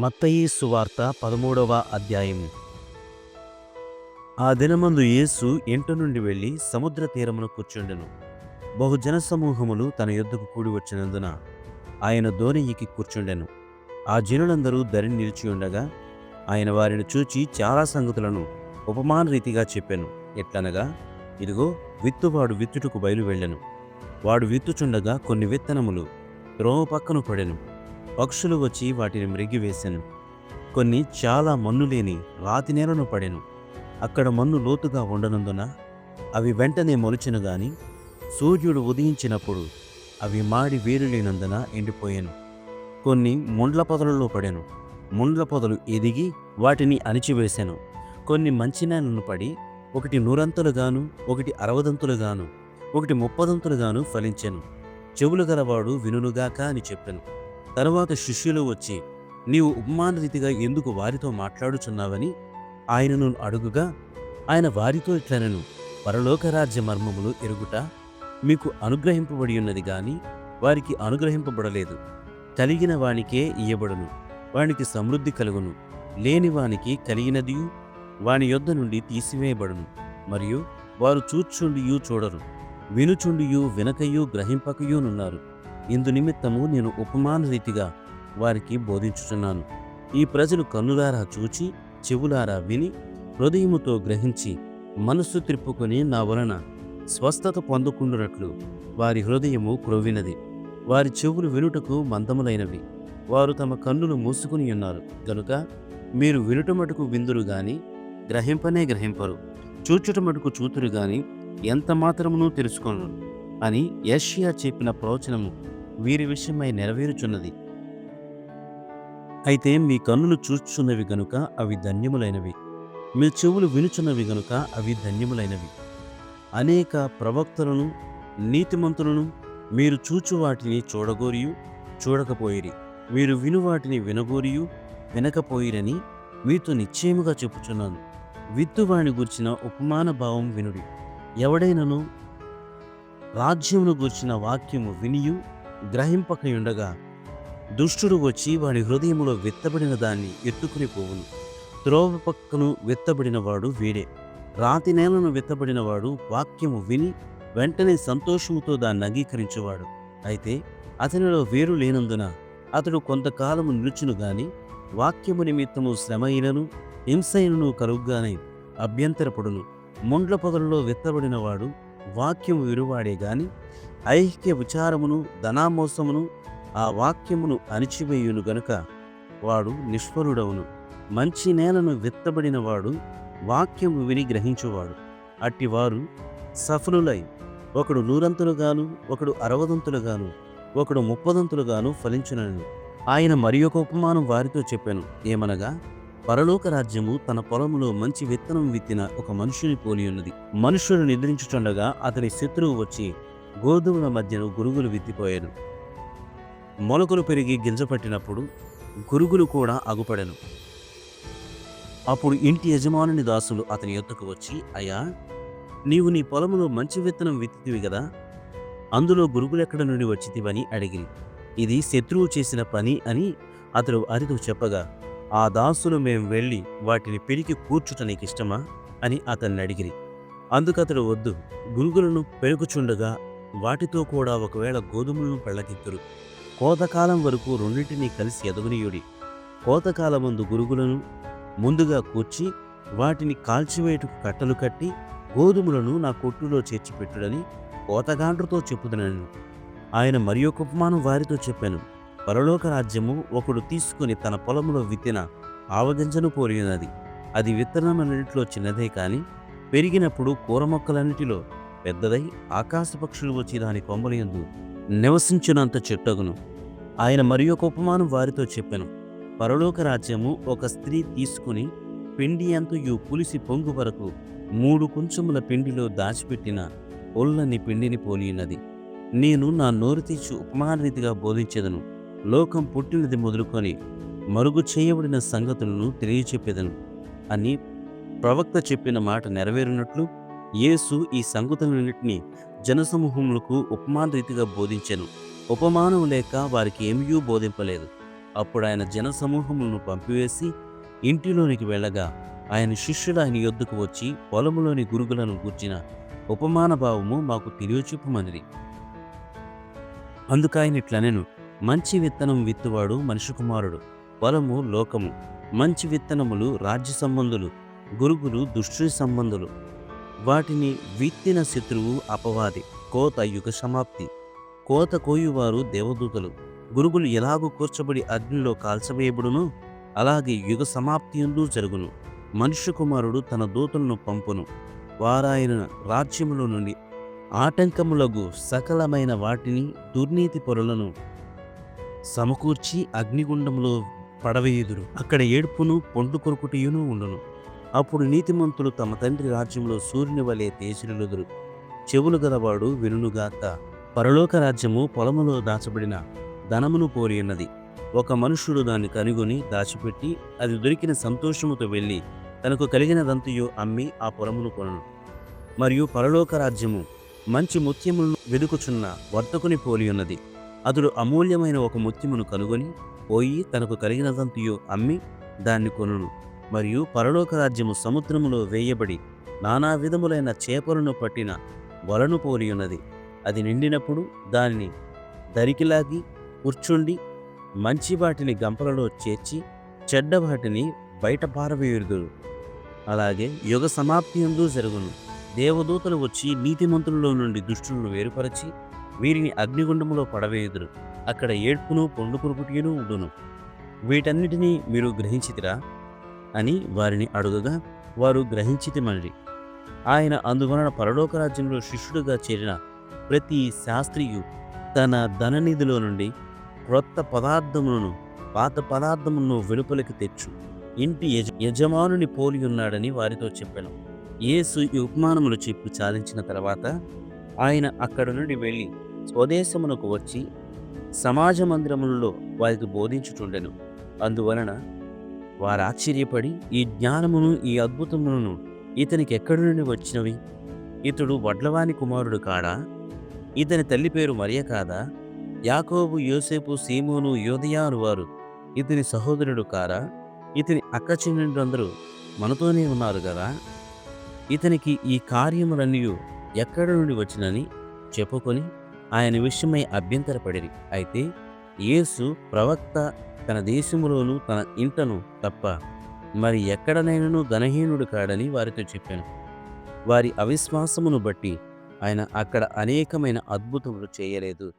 మత్తయి సువార్త పదమూడవ అధ్యాయము ఆ దినమందు యేసు ఇంట నుండి వెళ్ళి సముద్ర తీరమును కూర్చుండెను. బహుజన సమూహములు తన యుద్ధకు కూడి వచ్చినందున ఆయన దోణి ఎక్కి కూర్చుండెను. ఆ జనులందరూ ధరిని నిలిచి ఉండగా ఆయన వారిని చూచి చాలా సంగతులను ఉపమాన రీతిగా చెప్పాను. ఎట్లనగా ఇదిగో విత్తువాడు విత్తుటకు బయలు వెళ్ళెను. వాడు విత్తుచుండగా కొన్ని విత్తనములు త్రోవ పక్కన పడెను. పక్షులు వచ్చి వాటిని మృగివేశాను కొన్ని చాలా మన్ను లేని రాతి నేలను పడెను. అక్కడ మన్ను లోతుగా ఉండనందున అవి వెంటనే మొలిచెను గాని సూర్యుడు ఉదయించినప్పుడు అవి మాడి వేరు లేనందున ఎండిపోయాను. కొన్ని ముండ్ల పొదలలో పడెను. ముండ్ల పొదలు ఎదిగి వాటిని అణిచివేశాను కొన్ని మంచి నేలను పడి ఒకటి నూరంతులుగాను ఒకటి అరవదంతులుగాను ఒకటి ముప్పదంతులుగాను ఫలించాను. చెవులు గలవాడు వినునుగాక అని చెప్పాను. తరువాత శిష్యులు వచ్చి నీవు ఉపమాన రీతిగా ఎందుకు వారితో మాట్లాడుచున్నావని ఆయనను అడుగుగా ఆయన వారితో ఇట్లనను పరలోక రాజ్య మర్మములు ఎరుగుట మీకు అనుగ్రహింపబడి ఉన్నది గాని వారికి అనుగ్రహింపబడలేదు. కలిగిన వానికే ఇయ్యబడును. వానికి సమృద్ధి కలుగును. లేని వానికి కలిగినదియు వాని యొద్ద నుండి తీసివేయబడును. మరియు వారు చూచుండియు చూడరు. వినుచుండియు వినకయు గ్రహింపకయునున్నారు. ఇందు నిమిత్తము నేను ఉపమాన రీతిగా వారికి బోధించుచున్నాను. ఈ ప్రజలు కన్నులారా చూచి చెవులారా విని హృదయముతో గ్రహించి మనస్సు త్రిప్పుకొని నా వలన స్వస్థత పొందుకుండునట్లు వారి హృదయము క్రొవ్వినది వారి చెవులు వినుటకు మందములైనవి. వారు తమ కన్నులు మూసుకుని ఉన్నారు. గనుక మీరు వినుట మటుకు విందురు గాని గ్రహింపనే గ్రహింపరు. చూచుట మటుకు చూతురు గాని ఎంత మాత్రమునూ తెలుసుకొను అని యష్యా చెప్పిన ప్రవచనము వీరి విషయమై నెరవేరుచున్నది. అయితే మీ కన్నులు చూచుచున్నవి గనుక అవి ధన్యములైనవి. మీ చెవులు వినుచున్నవి గనుక అవి ధన్యములైనవి. అనేక ప్రవక్తలను నీతిమంతులను మీరు చూచు వాటిని చూడగోరియు చూడకపోయిరి. మీరు విను వాటిని వినగోరియు వినకపోయిరని మీతో నిశ్చయముగా చెప్పుచున్నాను. విత్తువాణి గూర్చిన ఉపమాన భావం వినుడి. ఎవడైనను రాజ్యమును గూర్చిన వాక్యము వినియు గ్రహింపకయుండగా దుష్టుడు వచ్చి వాడి హృదయంలో విత్తబడిన దాన్ని ఎత్తుకుని పోవును. త్రోవ పక్కను విత్తబడిన వాడు. వీడే రాతి నేలను విత్తబడిన వాడు వాక్యము విని వెంటనే సంతోషముతో దాన్ని అంగీకరించేవాడు. అయితే అతనిలో వేరు లేనందున అతడు కొంతకాలము నిలుచును గాని వాక్యము నిమిత్తము శ్రమైనను హింసైనను కరుగ్గానే అభ్యంతరపడును. ముండ్ల పొదలలో విత్తబడిన వాడు వాక్యము విరువాడే గాని ఐక్య విచారమును ధనామోసమును ఆ వాక్యమును అణిచివేయును గనుక వాడు నిష్ఫలుడవును. మంచి నేలను విత్తబడిన వాడు వాక్యము విని గ్రహించువాడు. అట్టివారు సఫలులై ఒకడు నూరంతులుగాను ఒకడు అరవదంతులుగాను ఒకడు ముప్పదంతులుగాను ఫలించునని. ఆయన మరి ఒక ఉపమానం వారితో చెప్పాను. ఏమనగా పరలోక రాజ్యము తన పొలములో మంచి విత్తనం విత్తిన ఒక మనుషుని పోలి ఉన్నది మనుషుడు నిద్రించుచుండగా అతని శత్రువు వచ్చి గోధుమల మధ్యను గురుగులు విత్తిపోయాను. మొలకలు పెరిగి గింజపట్టినప్పుడు గురుగులు కూడా అగుపడెను. అప్పుడు ఇంటి యజమానుని దాసులు అతని యొద్దకు వచ్చి అయ్యా నీవు నీ పొలములో మంచి విత్తనం విత్తివి కదా అందులో గురుగులెక్కడ నుండి వచ్చితివని అడిగిరి. ఇది శత్రువు చేసిన పని అని అతడు అరితో చెప్పగా ఆ దాసులు మేము వెళ్ళి వాటిని పిరికి కూర్చుట నీకిష్టమా? అని అతన్ని అడిగిరి. అందుకతడు వద్దు గురుగులను పెరుగుచుండగా వాటితో కూడా ఒకవేళ గోధుమలను పెళ్ళకిత్తురు కోతకాలం వరకు రెండింటినీ కలిసి ఎదగనీయుడి కోతకాలమందు గురుగులను ముందుగా కూర్చి వాటిని కాల్చివేటుకు కట్టలు కట్టి గోధుమలను నా కొట్టులో చేర్చిపెట్టుడని కోతగాండ్రుతో చెప్పుదనను. ఆయన మరి ఒక ఉపమానం వారితో చెప్పాను. పరలోక రాజ్యము ఒకడు తీసుకుని తన పొలంలో విత్తిన ఆవగింజను పోలినది అది విత్తనమన్నింటిలో చిన్నదే కానీ పెరిగినప్పుడు కూర మొక్కలన్నిటిలో పెద్దదై ఆకాశపక్షులు వచ్చి దాని కొమ్మలయందు నివసించినంత చెట్టగును. ఆయన మరి ఒక ఉపమానం వారితో చెప్పాను. పరలోక రాజ్యము ఒక స్త్రీ తీసుకుని పిండి అంతయు పులిసి పొంగు వరకు మూడు కుంచముల పిండిలో దాచిపెట్టిన ఒళ్ళని పిండిని పోలినది నేను నా నోరు తీర్చి ఉపమానరీతిగా బోధించేదను. లోకం పుట్టినది మొదలుకొని మరుగు చేయబడిన సంగతులను తెలియచెప్పేదను అని ప్రవక్త చెప్పిన మాట నెరవేరినట్లు యేసు ఈ సంగతులన్నింటినీ జనసమూహములకు ఉపమాన రీతిగా బోధించెను. ఉపమానం లేక వారికి ఏమీ బోధింపలేదు. అప్పుడు ఆయన జనసమూహములను పంపివేసి ఇంటిలోనికి వెళ్ళగా ఆయన శిష్యులు ఆయన యొద్దకు వచ్చి పొలములోని గురుగులను గుర్చిన ఉపమాన భావము మాకు తెలియచూపమనిది అందుకాయన ఇట్లనెను మంచి విత్తనం విత్తువాడు మనిషి కుమారుడు పొలము లోకము. మంచి విత్తనములు రాజ్య సంబంధులు గురుగులు దుష్టి సంబంధులు. వాటిని విత్తిన శత్రువు అపవాది. కోత యుగ సమాప్తి. కోత కోయువారు దేవదూతలు. గురుగులు ఎలాగూ కూర్చబడి అగ్నిలో కాల్చవేయబడును అలాగే యుగ సమాప్తి ఎందు జరుగును. మనుష్య కుమారుడు తన దూతలను పంపును. వారాయన రాజ్యములో నుండి ఆటంకములకు సకలమైన వాటిని దుర్నీతి పొరలను సమకూర్చి అగ్నిగుండంలో పడవేయుదురు. అక్కడ ఏడుపును పొండు కొరుకుటియును ఉండును. అప్పుడు నీతిమంతులు తమ తండ్రి రాజ్యంలో సూర్యుని వలె తేజరులుదురు చెవులు గలవాడు వినుగాక పరలోక రాజ్యము పొలములో దాచబడిన ధనమును పోలియున్నది ఒక మనుష్యుడు దాన్ని కనుగొని దాచిపెట్టి అది దొరికిన సంతోషముతో వెళ్ళి తనకు కలిగినదంతయు అమ్మి ఆ పొలమును కొనను. మరియు పరలోక రాజ్యము మంచి ముత్యములను వెదుకుచున్న వర్తకుని పోలి ఉన్నది. అతడు అమూల్యమైన ఒక ముత్యమును కనుగొని పోయి తనకు కలిగినదంతయు అమ్మి దాన్ని కొనును. మరియు పరలోక రాజ్యము సముద్రములో వేయబడి నానా విధములైన చేపలను పట్టిన వలను పోలియున్నది. అది నిండినప్పుడు దానిని దరికిలాగి కూర్చుండి మంచి వాటిని గంపలలో చేర్చి చెడ్డ వాటిని బయట పారవేయుదురు. అలాగే యుగ సమాప్తి ఎందు జరుగును. దేవదూతలు వచ్చి నీతిమంతులలో నుండి దుష్టులను వేరుపరచి వీరిని అగ్నిగుండములో పడవేయుదురు. అక్కడ ఏడ్పును పొండు పురుగుటిను ఉండును. వీటన్నిటినీ మీరు గ్రహించితిరా? అని వారిని అడుగగా వారు గ్రహించితిమని ఆయన అందువలన పరలోక రాజ్యంలో శిష్యుడుగా చేరిన ప్రతి శాస్త్రియు తన ధననిధిలో నుండి క్రొత్త పదార్థములను పాత పదార్థమును వెలుపలికి తెచ్చు. ఇంటి యజ యజమానుని పోలి ఉన్నాడని వారితో చెప్పాను. యేసు ఈ ఉపమానములు చెప్పి చాలించిన తర్వాత ఆయన అక్కడ నుండి వెళ్ళి స్వదేశమునకు వచ్చి సమాజ మందిరములలో వారికి బోధించుచుండెను. అందువలన వారు ఆశ్చర్యపడి ఈ జ్ఞానమును ఈ అద్భుతములను ఇతనికి ఎక్కడి నుండి వచ్చినవి? ఇతడు వడ్లవాని కుమారుడు కాడా? ఇతని తల్లి పేరు మరియ కాదా? యాకోబు యోసేపు సీమోను యోదయాను వారు ఇతని సహోదరుడు కారా? ఇతని అక్క చెల్లెండ్రందరూ మనతోనే ఉన్నారు కదా ఇతనికి ఈ కార్యములన్నీ ఎక్కడి నుండి వచ్చినని చెప్పుకొని ఆయన విషయమై అభ్యంతరపడిరి. అయితే యేసు ప్రవక్త తన దేశములోను తన ఇంటను తప్ప మరి ఎక్కడనైనను ఘనహీనుడు కాడని వారితో చెప్పాను. వారి అవిశ్వాసమును బట్టి ఆయన అక్కడ అనేకమైన అద్భుతములు చేయలేదు.